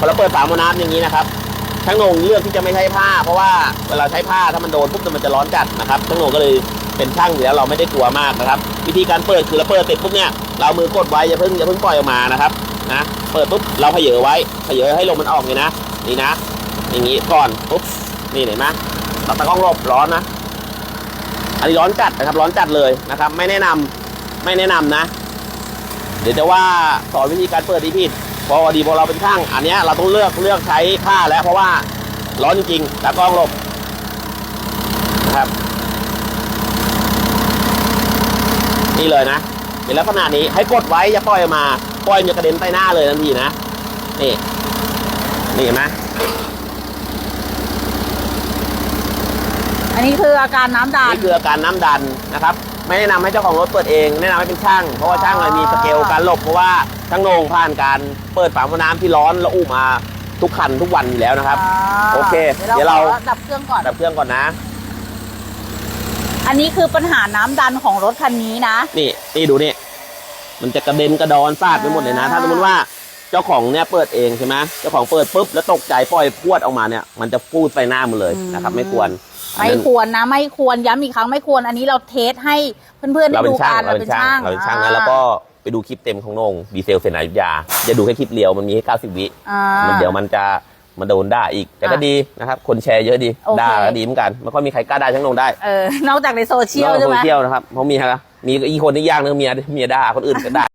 พอเราเปิดฝาหม้อน้ำอย่างนี้นะครับช่างโหนงเลือกที่จะไม่ใช้ผ้า เพราะว่าเวลาใช้ผ้าถ้ามันโดนปุ๊บมันจะร้อนจัดนะครับช่างโหนงก็เลยเป็นช่างอยู่แล้วเราไม่ได้กลัวมากนะครับ วิธีการเปิดคือเราเปิดเสร็จปุ๊บเนี่ยเรามือกดไว้อย่าเพิ่งอย่าเพิ่งปล่อยออกมานะครับนะเปิดปุ๊บเราเผยไว้เผยให้ลมมันออกนี่นะนี่นะ อย่างนี้ก่อนปุ๊บนี่เห็นไหมตัดตะกล้องหลบร้อนนะอันนี้ร้อนจัดนะครับร้อนจัดเลยนะครับ ไม่แนะนำไม่แนะนำนะ เดี๋ยวจะว่าสอนวิธีการเปิดที่ผิดพอดีพอเราเป็นช่าง อันเนี้ยเราต้องเลือกเลือกใช้ผ้าแล้วเพราะว่าร้อนจริงๆตากล้องหลบนะครับ นี่เลยนะเป็นลักษณะนี้ให้กดไว้อย่าปล่อยออกมาปล่อยมันจะกระเด็นใต้หน้าเลยทันทีนะนี่นี่เห็นไหมอันนี้คืออาการน้ำดันนี่คืออาการน้ำดันนะครับ ไม่แนะนำให้เจ้าของรถเปิดเอง แนะนำให้เป็นช่าง เพราะว่าช่างเลยมีสเกลการหลบเพราะว่าช่างโหนงผ่านการเปิดฝาหม้อน้ำที่ร้อนและอุมาทุกคันทุกวันอยู่แล้วนะครับอ่าโอเคเดี๋ยวเดี๋ยวเราเรา ขอดับเครื่องก่อน ดับเครื่องก่อนนะ อันนี้คือปัญหาน้ำดันของรถคันนี้นะ นี่นี่ดูนี่ มันจะกระเด็นกระดอนฟาดไปหมดเลยนะ อ่า ถ้าสมมติว่า เจ้าของเนี่ยเปิดเองใช่ไหมเจ้าของเปิดปุ๊บแล้วตกใจปล่อยพรวดออกมาเนี่ย มันจะฟูดไปหน้ามันเลยนะครับ ไม่ควรอันไม่นั้นควรนะ ไม่ควรย้ำอีกครั้งไม่ควรอันนี้เราเทสให้เพื่อนๆได้เราเป็ดูนช่ากังนเราเป็นช่างเราเป็นช่างนะแล้วก็ไปดูคลิปเต็มของโหนงดีเซลเสนายุทธยาจะดูแค่คลิปเดียวมันมีแค่90 วิอ่ามันเดี๋ยวมันจะมาโดนด่าอีก แต่ก็อะดีนะครับ คนแชร์เยอะดีโอเคด่าก็ดีเหมือนกันไม่ค่อยมีใครกล้าด่าช่างโหนงได้เออนอกจากในโซเชียลนอกจากใช่โซไหมเชียลนะครับเพราะมีอะไรมีอีกคนที่ยากนึงเมียเมียด่าคนอื่นก็ด่า